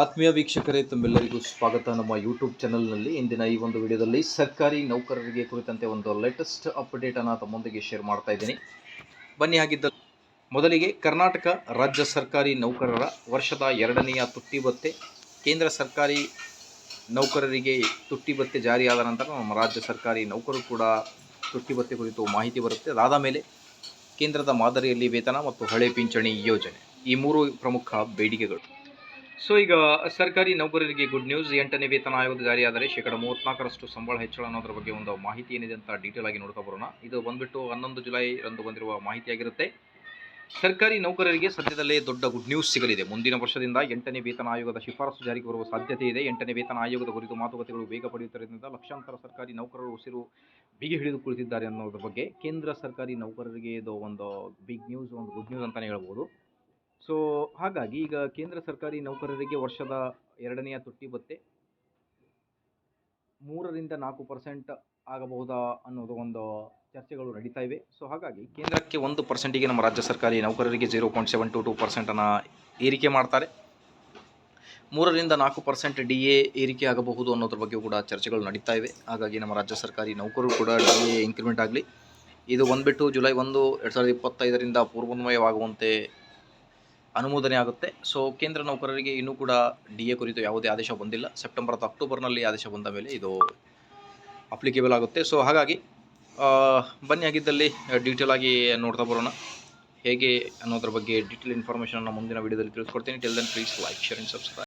ಆತ್ಮೀಯ ವೀಕ್ಷಕರೇ, ತಮ್ಮೆಲ್ಲರಿಗೂ ಸ್ವಾಗತ. ನಮ್ಮ ಯೂಟ್ಯೂಬ್ ಚಾನಲ್ನಲ್ಲಿ ಇಂದಿನ ಈ ಒಂದು ವಿಡಿಯೋದಲ್ಲಿ ಸರ್ಕಾರಿ ನೌಕರರಿಗೆ ಕುರಿತಂತೆ ಒಂದು ಲೇಟೆಸ್ಟ್ ಅಪ್ಡೇಟನ್ನು ತಮ್ಮೊಂದಿಗೆ ಶೇರ್ ಮಾಡ್ತಾ ಇದ್ದೀನಿ. ಬನ್ನಿ ಆಗಿದ್ದ ಮೊದಲಿಗೆ ಕರ್ನಾಟಕ ರಾಜ್ಯ ಸರ್ಕಾರಿ ನೌಕರರ ವರ್ಷದ ಎರಡನೆಯ ತುಟ್ಟಿ ಭತ್ತೆ. ಕೇಂದ್ರ ಸರ್ಕಾರಿ ನೌಕರರಿಗೆ ತುಟ್ಟಿ ಭತ್ತೆ ಜಾರಿಯಾದ ನಂತರ ನಮ್ಮ ರಾಜ್ಯ ಸರ್ಕಾರಿ ನೌಕರರು ಕೂಡ ತುಟ್ಟಿ ಭತ್ತೆ ಕುರಿತು ಮಾಹಿತಿ ಬರುತ್ತೆ. ಅದಾದ ಮೇಲೆ ಕೇಂದ್ರದ ಮಾದರಿಯಲ್ಲಿ ವೇತನ ಮತ್ತು ಹಳೆ ಪಿಂಚಣಿ ಯೋಜನೆ. ಈ ಮೂರು ಪ್ರಮುಖ ಬೇಡಿಕೆಗಳು. ಸೊ ಈಗ ಸರ್ಕಾರಿ ನೌಕರರಿಗೆ ಗುಡ್ ನ್ಯೂಸ್ ಎಂಟನೇ ವೇತನ ಆಯೋಗ ಜಾರಿಯಾದರೆ ಶೇಕಡ ಮೂವತ್ನಾಲ್ಕರಷ್ಟು ಸಂಬಳ ಹೆಚ್ಚಳ ಅನ್ನೋದ್ರ ಬಗ್ಗೆ ಒಂದು ಮಾಹಿತಿ ಏನಿದೆ ಅಂತ ಡೀಟೇಲ್ ಆಗಿ ನೋಡ್ತಾ ಬರೋಣ. ಇದು ಬಂದ್ಬಿಟ್ಟು ಹನ್ನೊಂದು ಜುಲೈ ರಂದು ಬಂದಿರುವ ಮಾಹಿತಿಯಾಗಿರುತ್ತೆ ಸರ್ಕಾರಿ ನೌಕರರಿಗೆ ಸದ್ಯದಲ್ಲೇ ದೊಡ್ಡ ಗುಡ್ ನ್ಯೂಸ್ ಸಿಗಲಿದೆ. ಮುಂದಿನ ವರ್ಷದಿಂದ ಎಂಟನೇ ವೇತನ ಆಯೋಗದ ಶಿಫಾರಸು ಜಾರಿಗೆ ಬರುವ ಸಾಧ್ಯತೆ ಇದೆ. ಎಂಟನೇ ವೇತನ ಆಯೋಗದ ಕುರಿತು ಮಾತುಕತೆಗಳು ಬೇಗ ಪಡೆಯುತ್ತಿರುವುದರಿಂದ ಲಕ್ಷಾಂತರ ಸರ್ಕಾರಿ ನೌಕರರು ಉಸಿರು ಬಿಗಿ ಹಿಡಿದು ಕುಳಿತಿದ್ದಾರೆ ಅನ್ನೋದ್ರ ಬಗ್ಗೆ ಕೇಂದ್ರ ಸರ್ಕಾರಿ ನೌಕರರಿಗೆ ಇದು ಒಂದು ಬಿಗ್ ನ್ಯೂಸ್ ಒಂದು ಗುಡ್ ನ್ಯೂಸ್ ಅಂತಲೇ ಹೇಳ್ಬೋದು. ಸೊ ಹಾಗಾಗಿ ಈಗ ಕೇಂದ್ರ ಸರ್ಕಾರಿ ನೌಕರರಿಗೆ ವರ್ಷದ ಎರಡನೆಯ ತುಟ್ಟಿ ಭತ್ಯೆ ಮೂರರಿಂದ ನಾಲ್ಕು ಪರ್ಸೆಂಟ್ ಆಗಬಹುದಾ ಅನ್ನೋದು ಒಂದು ಚರ್ಚೆಗಳು ನಡೀತಾ ಇವೆ. ಸೊ ಹಾಗಾಗಿ ಕೇಂದ್ರಕ್ಕೆ ಒಂದು ಪರ್ಸೆಂಟಿಗೆ ನಮ್ಮ ರಾಜ್ಯ ಸರ್ಕಾರಿ ನೌಕರರಿಗೆ zero point seven two two ಪರ್ಸೆಂಟನ್ನು ಏರಿಕೆ ಮಾಡ್ತಾರೆ. ಮೂರರಿಂದ ನಾಲ್ಕು ಪರ್ಸೆಂಟ್ ಡಿ ಎ ಏರಿಕೆ ಆಗಬಹುದು ಅನ್ನೋದ್ರ ಬಗ್ಗೆ ಕೂಡ ಚರ್ಚೆಗಳು ನಡೀತಾ ಇವೆ. ಹಾಗಾಗಿ ನಮ್ಮ ರಾಜ್ಯ ಸರ್ಕಾರಿ ನೌಕರರು ಕೂಡ ಡಿ ಎ ಇನ್ಕ್ರಿಮೆಂಟ್ ಆಗಲಿ. ಇದು ಬಂದುಬಿಟ್ಟು ಜುಲೈ ಒಂದು, ಎರಡು ಸಾವಿರದ ಇಪ್ಪತ್ತೈದರಿಂದ ಪೂರ್ವನ್ವಯವಾಗುವಂತೆ ಅನುಮೋದನೆ ಆಗುತ್ತೆ. ಸೊ ಕೇಂದ್ರ ನೌಕರರಿಗೆ ಇನ್ನೂ ಕೂಡ ಡಿ ಎ ಕುರಿತು ಯಾವುದೇ ಆದೇಶ ಬಂದಿಲ್ಲ. ಸೆಪ್ಟೆಂಬರ್ ಅಥವಾ ಅಕ್ಟೋಬರ್ನಲ್ಲಿ ಆದೇಶ ಬಂದ ಮೇಲೆ ಇದು ಅಪ್ಲಿಕೇಬಲ್ ಆಗುತ್ತೆ. ಸೊ ಹಾಗಾಗಿ ಬನ್ನಿ ಆಗಿದ್ದಲ್ಲಿ ಡೀಟೇಲ್ ಆಗಿ ನೋಡ್ತಾ ಬರೋಣ. ಹೇಗೆ ಅನ್ನೋದ್ರ ಬಗ್ಗೆ ಡೀಟೇಲ್ ಇನ್ಫಾರ್ಮೇಷನನ್ನು ಮುಂದಿನ ವೀಡಿಯೋದಲ್ಲಿ ತಿಳಿಸ್ಕೊಡ್ತೀನಿ. Till then please like share and subscribe